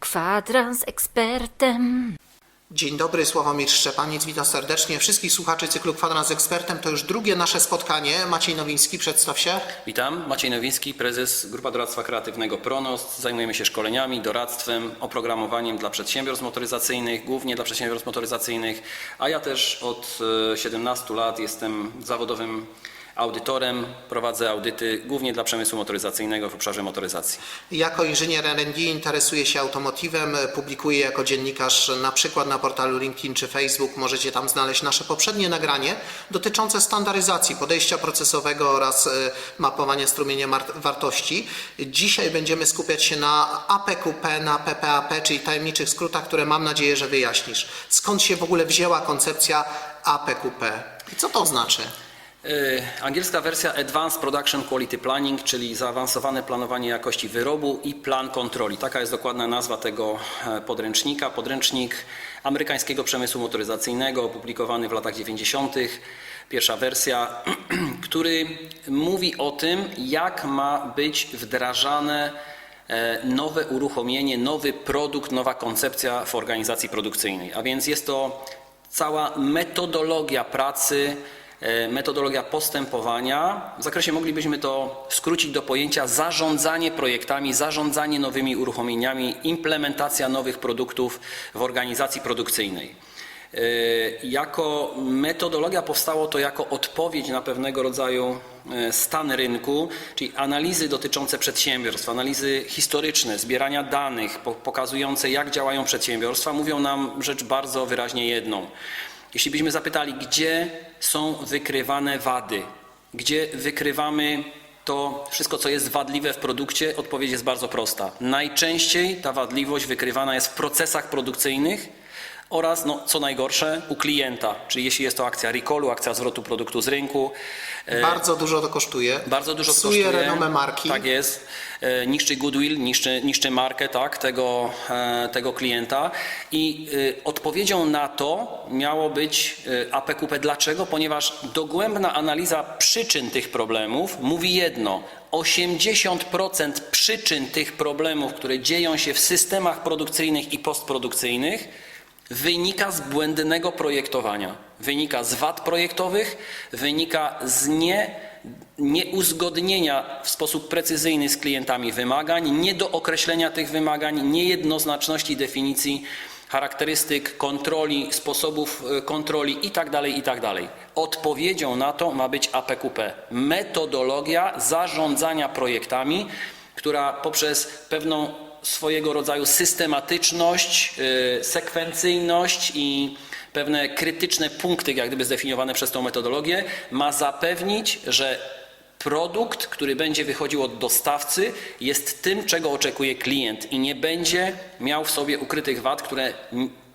Kwadrans ekspertem. Dzień dobry, Sławomir Szczepaniec, witam serdecznie. Wszystkich słuchaczy cyklu Kwadrans z Ekspertem. To już drugie nasze spotkanie. Maciej Nowiński, przedstaw się. Witam, Maciej Nowiński, prezes Grupa Doradztwa Kreatywnego Pronost. Zajmujemy się szkoleniami, doradztwem, oprogramowaniem dla przedsiębiorstw motoryzacyjnych, głównie dla przedsiębiorstw motoryzacyjnych, a ja też od e, 17 lat jestem zawodowym audytorem, prowadzę audyty głównie dla przemysłu motoryzacyjnego w obszarze motoryzacji. Jako inżynier R&D interesuje się automotivem, publikuje jako dziennikarz na przykład na portalu LinkedIn czy Facebook. Możecie tam znaleźć nasze poprzednie nagranie dotyczące standaryzacji podejścia procesowego oraz e, mapowania strumienia wartości. Dzisiaj będziemy skupiać się na APQP, na PPAP, czyli tajemniczych skrótach, które mam nadzieję, że wyjaśnisz. Skąd się w ogóle wzięła koncepcja APQP i co to znaczy? Y, Angielska wersja Advanced Production Quality Planning, czyli zaawansowane planowanie jakości wyrobu i plan kontroli. Taka jest dokładna nazwa tego e, podręcznika. Podręcznik amerykańskiego przemysłu motoryzacyjnego, opublikowany w latach 90. Pierwsza wersja, który mówi o tym, jak ma być wdrażane e, nowe uruchomienie, nowy produkt, nowa koncepcja w organizacji produkcyjnej. A więc jest to cała metodologia pracy, e, metodologia postępowania. W zakresie moglibyśmy to skrócić do pojęcia zarządzanie projektami, zarządzanie nowymi uruchomieniami, implementacja nowych produktów w organizacji produkcyjnej. E, Jako metodologia powstało to jako odpowiedź na pewnego rodzaju e, stan rynku, czyli analizy dotyczące przedsiębiorstw, analizy historyczne, zbierania danych po- pokazujące jak działają przedsiębiorstwa, mówią nam rzecz bardzo wyraźnie jedną. Jeśli byśmy zapytali, gdzie są wykrywane wady, gdzie wykrywamy to wszystko, co jest wadliwe w produkcie, odpowiedź jest bardzo prosta. Najczęściej ta wadliwość wykrywana jest w procesach produkcyjnych oraz, no, co najgorsze, u klienta, czyli jeśli jest to akcja recallu, akcja zwrotu produktu z rynku, Bardzo dużo to kosztuje. bardzo dużo Psuje kosztuje. renomę marki. Tak jest. E, Niszczy goodwill, niszczy, niszczy markę tak, tego, e, tego klienta. I e, odpowiedzią na to miało być e, APQP. Dlaczego? Ponieważ dogłębna analiza przyczyn tych problemów mówi jedno. 80% przyczyn tych problemów, które dzieją się w systemach produkcyjnych i postprodukcyjnych, wynika z błędnego projektowania, wynika z wad projektowych, wynika z nie, nieuzgodnienia w sposób precyzyjny z klientami wymagań, niedookreślenia tych wymagań, niejednoznaczności definicji charakterystyk kontroli, sposobów e, kontroli itd. itd. Odpowiedzią na to ma być APQP, metodologia zarządzania projektami, która poprzez pewną swojego rodzaju systematyczność, y, sekwencyjność i pewne krytyczne punkty, jak gdyby zdefiniowane przez tą metodologię, ma zapewnić, że produkt, który będzie wychodził od dostawcy, jest tym, czego oczekuje klient i nie będzie miał w sobie ukrytych wad, które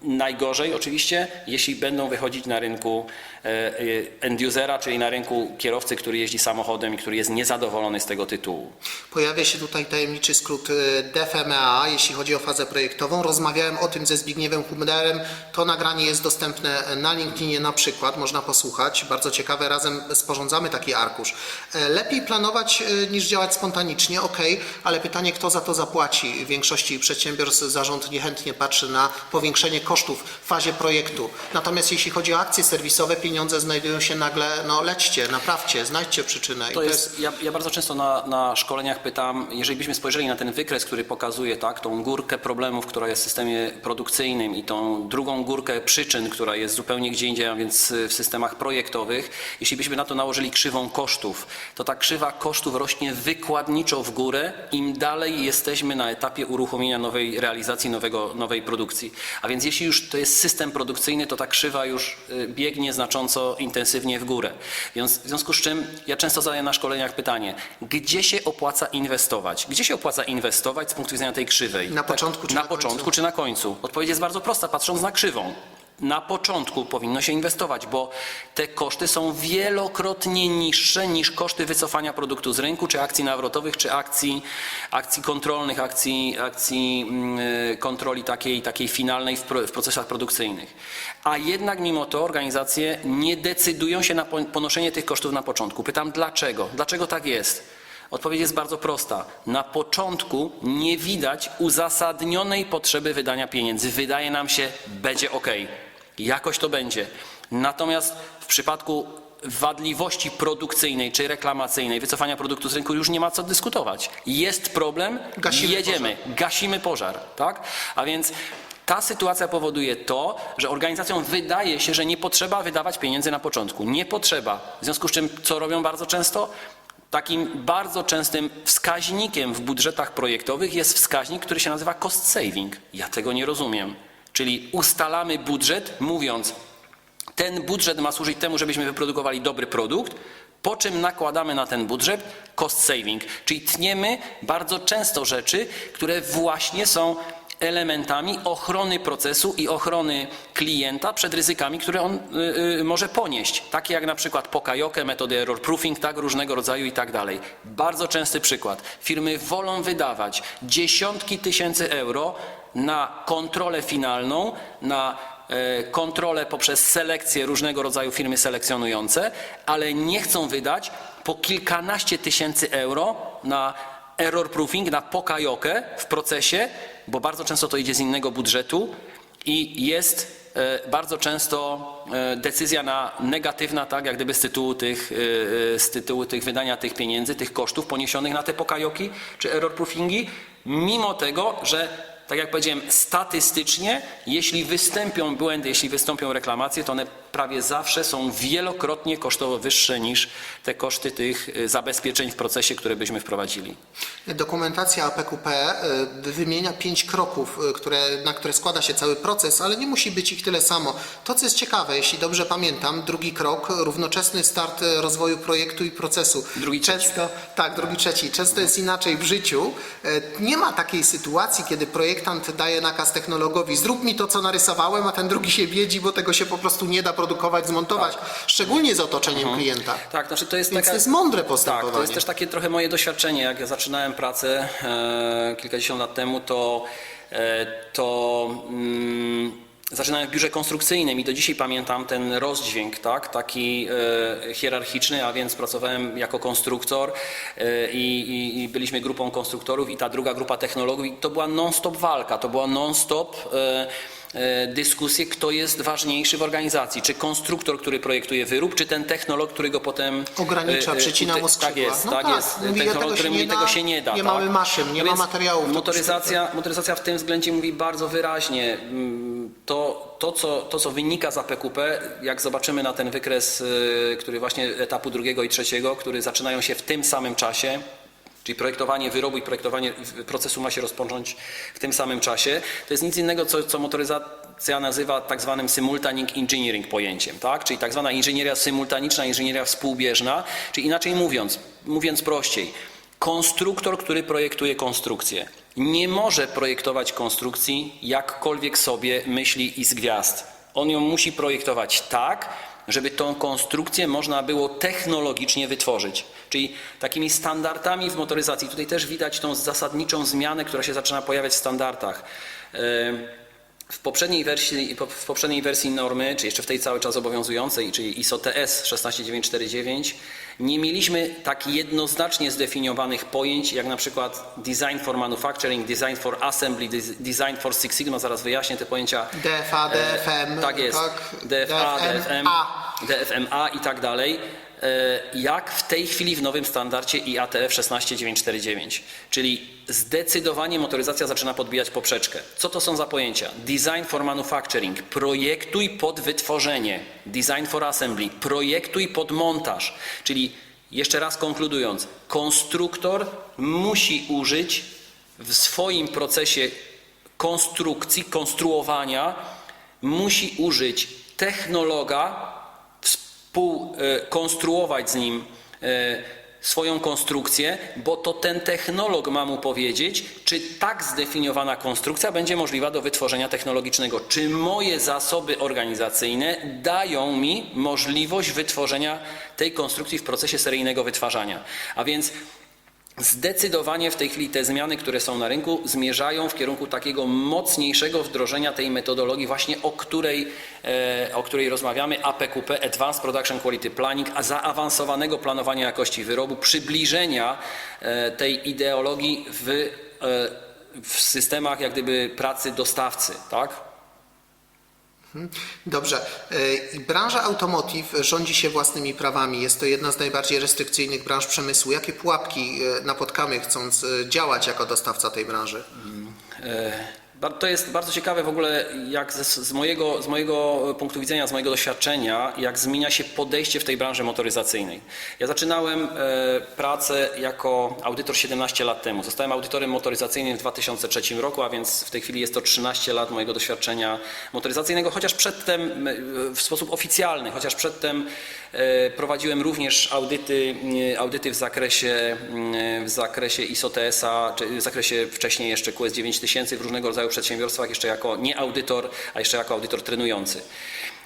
najgorzej oczywiście, jeśli będą wychodzić na rynku e, e, end usera, czyli na rynku kierowcy, który jeździ samochodem i który jest niezadowolony z tego tytułu. Pojawia się tutaj tajemniczy skrót y, DFMEA, jeśli chodzi o fazę projektową. Rozmawiałem o tym ze Zbigniewem Humderem. To nagranie jest dostępne na LinkedInie na przykład, można posłuchać. Bardzo ciekawe, razem sporządzamy taki arkusz. E, Lepiej planować niż działać spontanicznie, ok, ale pytanie, kto za to zapłaci? W większości przedsiębiorstw zarząd niechętnie patrzy na powiększenie kosztów w fazie projektu. Natomiast jeśli chodzi o akcje serwisowe, pieniądze znajdują się nagle, no lećcie, naprawcie, znajdźcie przyczynę. I To jest, ja, ja bardzo często na, na szkoleniach pytam, jeżeli byśmy spojrzeli na ten wykres, który pokazuje tak, tą górkę problemów, która jest w systemie produkcyjnym i tą drugą górkę przyczyn, która jest zupełnie gdzie indziej, a więc w systemach projektowych, jeśli byśmy na to nałożyli krzywą kosztów, to ta krzywa kosztów rośnie wykładniczo w górę, im dalej jesteśmy na etapie uruchomienia nowej realizacji, nowego, nowej produkcji. A więc jeśli już to jest system produkcyjny, to ta krzywa już y, biegnie znacząco intensywnie w górę. W związku z czym ja często zadaję na szkoleniach pytanie, gdzie się opłaca inwestować? Gdzie się opłaca inwestować z punktu widzenia tej krzywej? Na początku czy na na początku czy na końcu? Odpowiedź jest bardzo prosta, patrząc na krzywą. Na początku powinno się inwestować, bo te koszty są wielokrotnie niższe niż koszty wycofania produktu z rynku, czy akcji nawrotowych, czy akcji, akcji kontrolnych, akcji, akcji mm, kontroli takiej, takiej finalnej w, w procesach produkcyjnych. A jednak mimo to organizacje nie decydują się na pon- ponoszenie tych kosztów na początku. Pytam dlaczego? Dlaczego tak jest? Odpowiedź jest bardzo prosta. Na początku nie widać uzasadnionej potrzeby wydania pieniędzy. Wydaje nam się, będzie ok. Jakoś to będzie. Natomiast w przypadku wadliwości produkcyjnej czy reklamacyjnej, wycofania produktu z rynku już nie ma co dyskutować. Jest problem, Gasimy jedziemy, gasimy pożar, tak? A więc ta sytuacja powoduje to, że organizacjom wydaje się, że nie potrzeba wydawać pieniędzy na początku. Nie potrzeba. W związku z czym, co robią bardzo często? Takim bardzo częstym wskaźnikiem w budżetach projektowych jest wskaźnik, który się nazywa cost saving. Ja tego nie rozumiem. Czyli ustalamy budżet, mówiąc, ten budżet ma służyć temu, żebyśmy wyprodukowali dobry produkt, po czym nakładamy na ten budżet cost saving, czyli tniemy bardzo często rzeczy, które właśnie są elementami ochrony procesu i ochrony klienta przed ryzykami, które on y, y, może ponieść. Takie jak na przykład pokajokę, metody error proofing, tak różnego rodzaju i tak dalej. Bardzo częsty przykład. Firmy wolą wydawać dziesiątki tysięcy euro na kontrolę finalną, na e, kontrolę poprzez selekcję różnego rodzaju firmy selekcjonujące, ale nie chcą wydać po kilkanaście tysięcy euro na error proofing, na pokajokę w procesie, bo bardzo często to idzie z innego budżetu i jest e, bardzo często e, decyzja na negatywna, tak, jak gdyby z tytułu tych, z tytułu tych wydania tych pieniędzy, tych kosztów poniesionych na te pokajoki czy error proofingi, mimo tego, że tak jak powiedziałem, statystycznie, jeśli wystąpią błędy, jeśli wystąpią reklamacje, to one prawie zawsze są wielokrotnie kosztowo wyższe niż te koszty tych y, zabezpieczeń w procesie, które byśmy wprowadzili. Dokumentacja APQP y, wymienia pięć kroków, y, które, na które składa się cały proces, ale nie musi być ich tyle samo. To, co jest ciekawe, jeśli dobrze pamiętam, drugi krok, równoczesny start rozwoju projektu i procesu. Drugi, trzeci. Często, tak, drugi, trzeci. Często jest inaczej w życiu. Nie ma takiej sytuacji, kiedy projektant daje nakaz technologowi, zrób mi to, co narysowałem, a ten drugi się wiedzi, bo tego się po prostu nie da produkować, zmontować, szczególnie z otoczeniem klienta. Tak, znaczy to jest Więc taka... to jest mądre Tak, postępowanie. to jest też takie trochę moje doświadczenie. Jak ja zaczynałem pracę e, kilkadziesiąt lat temu, to, e, to mm, zaczynałem w biurze konstrukcyjnym i do dzisiaj pamiętam ten rozdźwięk, tak, taki e, hierarchiczny, a więc pracowałem jako konstruktor e, i, i, i byliśmy grupą konstruktorów i ta druga grupa technologów i to była non-stop walka, to była non-stop e, e, dyskusje, kto jest ważniejszy w organizacji. Czy konstruktor, który projektuje wyrób, czy ten technolog, który go potem Ogranicza, e, e, przycina mu skrzydła. Tak jest, No tak, tak, jest. mówi, Technolog, który mówi, nie tego da, się nie da. nie tak? mamy maszyn, nie ma materiałów Motoryzacja, motoryzacja w tym względzie mówi bardzo wyraźnie. mm, To, to, co, to, co wynika z APQP, jak zobaczymy na ten wykres, y, który właśnie etapu drugiego i trzeciego, który zaczynają się w tym samym czasie, Czyli projektowanie wyrobu i projektowanie procesu ma się rozpocząć w tym samym czasie. To jest nic innego, co, co motoryzacja nazywa tak zwanym simultaning engineering pojęciem, tak? Czyli tak zwana inżynieria symultaniczna, inżynieria współbieżna. Czyli inaczej mówiąc, mówiąc prościej, konstruktor, który projektuje konstrukcję, nie może projektować konstrukcji jakkolwiek sobie myśli i z gwiazd. On ją musi projektować tak, żeby tą konstrukcję można było technologicznie wytworzyć. Czyli takimi standardami w motoryzacji, tutaj też widać tą zasadniczą zmianę, która się zaczyna pojawiać w standardach. W poprzedniej wersji, w poprzedniej wersji normy, czy jeszcze w tej cały czas obowiązującej, czyli ISO TS 16949, nie mieliśmy tak jednoznacznie zdefiniowanych pojęć, jak na przykład design for manufacturing, design for assembly, des- design for Six Sigma, zaraz wyjaśnię te pojęcia DFA, DFM, tak jest. tak? DFA, DFM, DFMA. DFMA i tak dalej. E, Jak w tej chwili w nowym standardzie IATF 16949. Czyli zdecydowanie motoryzacja zaczyna podbijać poprzeczkę. Co to są za pojęcia? Design for manufacturing. Projektuj pod wytworzenie. Design for assembly. Projektuj pod montaż. Czyli jeszcze raz konkludując, konstruktor musi użyć w swoim procesie konstrukcji, konstruowania musi użyć technologa, współkonstruować z nim e, swoją konstrukcję, bo to ten technolog ma mu powiedzieć, czy tak zdefiniowana konstrukcja będzie możliwa do wytworzenia technologicznego. Czy moje zasoby organizacyjne dają mi możliwość wytworzenia tej konstrukcji w procesie seryjnego wytwarzania. A więc Zdecydowanie w tej chwili te zmiany, które są na rynku, zmierzają w kierunku takiego mocniejszego wdrożenia tej metodologii, właśnie o której, e, o której rozmawiamy, APQP, Advanced Production Quality Planning, a zaawansowanego planowania jakości wyrobu, przybliżenia e, tej ideologii w, e, w systemach jak gdyby pracy dostawcy, tak? Dobrze. Y, I branża automotive rządzi się własnymi prawami. Jest to jedna z najbardziej restrykcyjnych branż przemysłu. Jakie pułapki y, napotkamy, chcąc y, działać jako dostawca tej branży? To jest bardzo ciekawe w ogóle, jak z, z, mojego, z mojego punktu widzenia, z mojego doświadczenia, jak zmienia się podejście w tej branży motoryzacyjnej. Ja zaczynałem e, pracę jako audytor 17 lat temu. Zostałem audytorem motoryzacyjnym w 2003 roku, a więc w tej chwili jest to 13 lat mojego doświadczenia motoryzacyjnego, chociaż przedtem w sposób oficjalny, chociaż przedtem prowadziłem również audyty, e, audyty w zakresie, mm, w zakresie ISO-TS-a, czy w zakresie wcześniej jeszcze QS 9000 w różnego rodzaju przedsiębiorstwach, jeszcze jako nie audytor, a jeszcze jako audytor trenujący.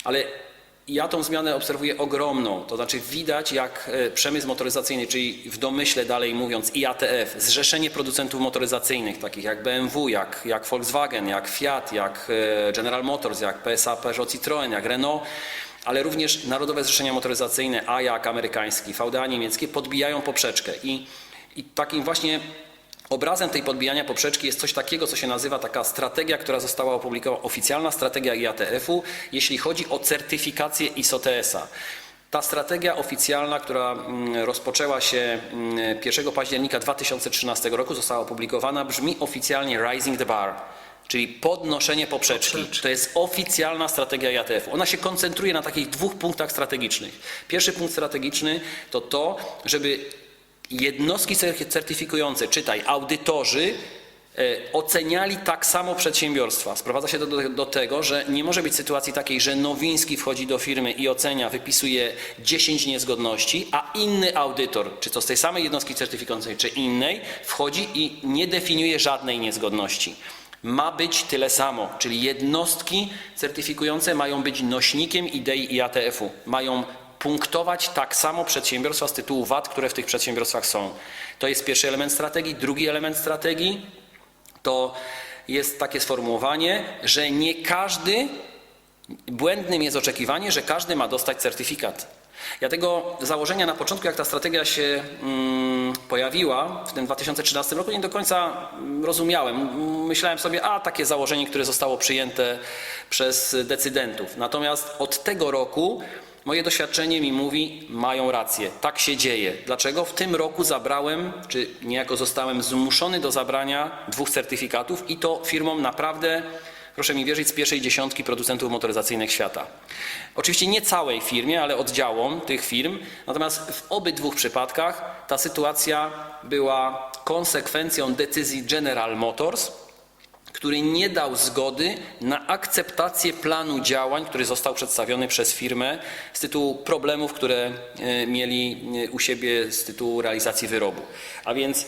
Ale ja tą zmianę obserwuję ogromną, to znaczy widać jak e, przemysł motoryzacyjny, czyli w domyśle dalej mówiąc IATF, zrzeszenie producentów motoryzacyjnych takich jak BMW, jak, jak Volkswagen, jak Fiat, jak e, General Motors, jak PSA, Peugeot, Citroën, jak Renault, ale również Narodowe Zrzeszenia Motoryzacyjne, AJAK amerykański, VDA niemieckie podbijają poprzeczkę i, i takim właśnie Obrazem tej podbijania poprzeczki jest coś takiego, co się nazywa taka strategia, która została opublikowana, oficjalna strategia IATF-u, jeśli chodzi o certyfikację ISO-TS-a. Ta strategia oficjalna, która mm, rozpoczęła się mm, 1 października 2013 roku, została opublikowana, brzmi oficjalnie Rising the Bar, czyli podnoszenie poprzeczki. Poprzeczki. To jest oficjalna strategia IATF-u. Ona się koncentruje na takich dwóch punktach strategicznych. Pierwszy punkt strategiczny to to, żeby jednostki cer- certyfikujące, czytaj, audytorzy, e, oceniali tak samo przedsiębiorstwa. Sprowadza się to do, do tego, że nie może być sytuacji takiej, że Nowiński wchodzi do firmy i ocenia, wypisuje 10 niezgodności, a inny audytor, czy to z tej samej jednostki certyfikującej, czy innej, wchodzi i nie definiuje żadnej niezgodności. Ma być tyle samo, czyli jednostki certyfikujące mają być nośnikiem idei IATF-u. Mają punktować tak samo przedsiębiorstwa z tytułu VAT, które w tych przedsiębiorstwach są. To jest pierwszy element strategii. Drugi element strategii to jest takie sformułowanie, że nie każdy, błędnym jest oczekiwanie, że każdy ma dostać certyfikat. Ja tego założenia na początku, jak ta strategia się mm, pojawiła w tym 2013 roku, nie do końca mm, rozumiałem. Myślałem sobie, a takie założenie, które zostało przyjęte przez decydentów. Natomiast od tego roku moje doświadczenie mi mówi, mają rację, tak się dzieje. Dlaczego? W tym roku zabrałem, czy niejako zostałem zmuszony do zabrania dwóch certyfikatów i to firmom naprawdę proszę mi wierzyć, z pierwszej dziesiątki producentów motoryzacyjnych świata. Oczywiście nie całej firmie, ale oddziałom tych firm. Natomiast w obydwu przypadkach ta sytuacja była konsekwencją decyzji General Motors, który nie dał zgody na akceptację planu działań, który został przedstawiony przez firmę z tytułu problemów, które e, mieli e, u siebie z tytułu realizacji wyrobu. A więc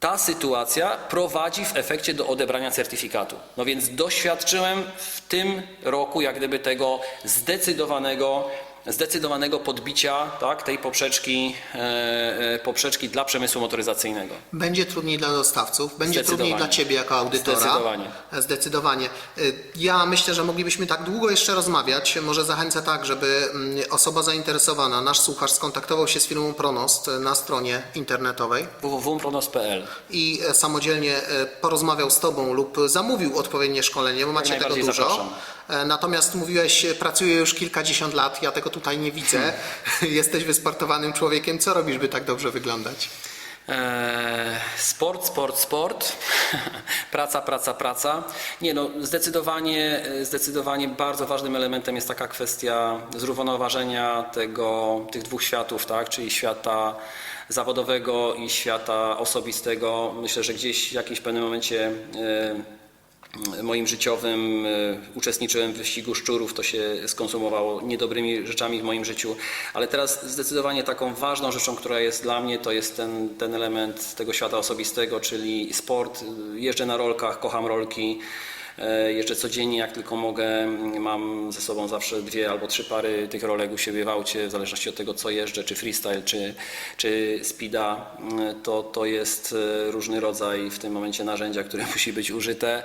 ta sytuacja prowadzi w efekcie do odebrania certyfikatu. No więc doświadczyłem w tym roku jak gdyby tego zdecydowanego, zdecydowanego podbicia tak, tej poprzeczki, e, e, poprzeczki dla przemysłu motoryzacyjnego. Będzie trudniej dla dostawców, będzie Zdecydowanie. trudniej dla Ciebie jako audytora. Zdecydowanie. Zdecydowanie. Y, Ja myślę, że moglibyśmy tak długo jeszcze rozmawiać. Może zachęcę tak, żeby mm, osoba zainteresowana, nasz słuchacz skontaktował się z firmą Pronost na stronie internetowej www.pronos.pl i e, samodzielnie e, porozmawiał z Tobą lub zamówił odpowiednie szkolenie, bo macie tego dużo. zapraszam. E, Natomiast mówiłeś, e, pracuję już kilkadziesiąt lat, ja tego tutaj nie widzę. Hmm. Jesteś wysportowanym człowiekiem. Co robisz, by tak dobrze wyglądać? Eee, Sport, sport, sport. praca, praca, praca. Nie no, zdecydowanie, zdecydowanie bardzo ważnym elementem jest taka kwestia zrównoważenia tego, tych dwóch światów, tak? czyli świata zawodowego i świata osobistego. Myślę, że gdzieś w jakimś pewnym momencie e, moim życiowym e, uczestniczyłem w wyścigu szczurów, to się skonsumowało niedobrymi rzeczami w moim życiu, ale teraz zdecydowanie taką ważną rzeczą, która jest dla mnie, to jest ten, ten element tego świata osobistego, czyli sport. Jeżdżę na rolkach, kocham rolki. E, Jeżdżę codziennie, jak tylko mogę. Mam ze sobą zawsze dwie albo trzy pary tych rolek u siebie w aucie, w zależności od tego, co jeżdżę, czy freestyle, czy, czy speeda. E, To, to jest e, różny rodzaj w tym momencie narzędzia, które musi być użyte.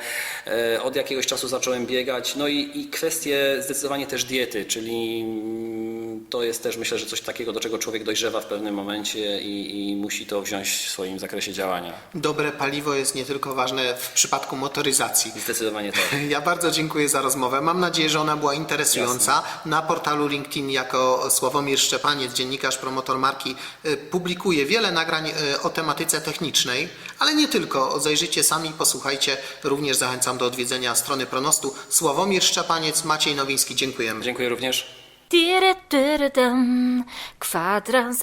E, Od jakiegoś czasu zacząłem biegać. No i, i kwestie zdecydowanie też diety, czyli mm, to jest też myślę, że coś takiego, do czego człowiek dojrzewa w pewnym momencie i, i musi to wziąć w swoim zakresie działania. Dobre paliwo jest nie tylko ważne w przypadku motoryzacji. Zdecydowanie tak. Ja bardzo dziękuję za rozmowę. Mam nadzieję, że ona była interesująca. Na portalu LinkedIn jako Sławomir Szczepaniec, dziennikarz, promotor marki, y, publikuje wiele nagrań y, o tematyce technicznej, ale nie tylko. Zajrzyjcie sami, posłuchajcie. Również zachęcam do odwiedzenia strony Pronostu. Sławomir Szczepaniec, Maciej Nowiński. Dziękujemy. Dziękuję również. Tyry, dum. Kwadrans.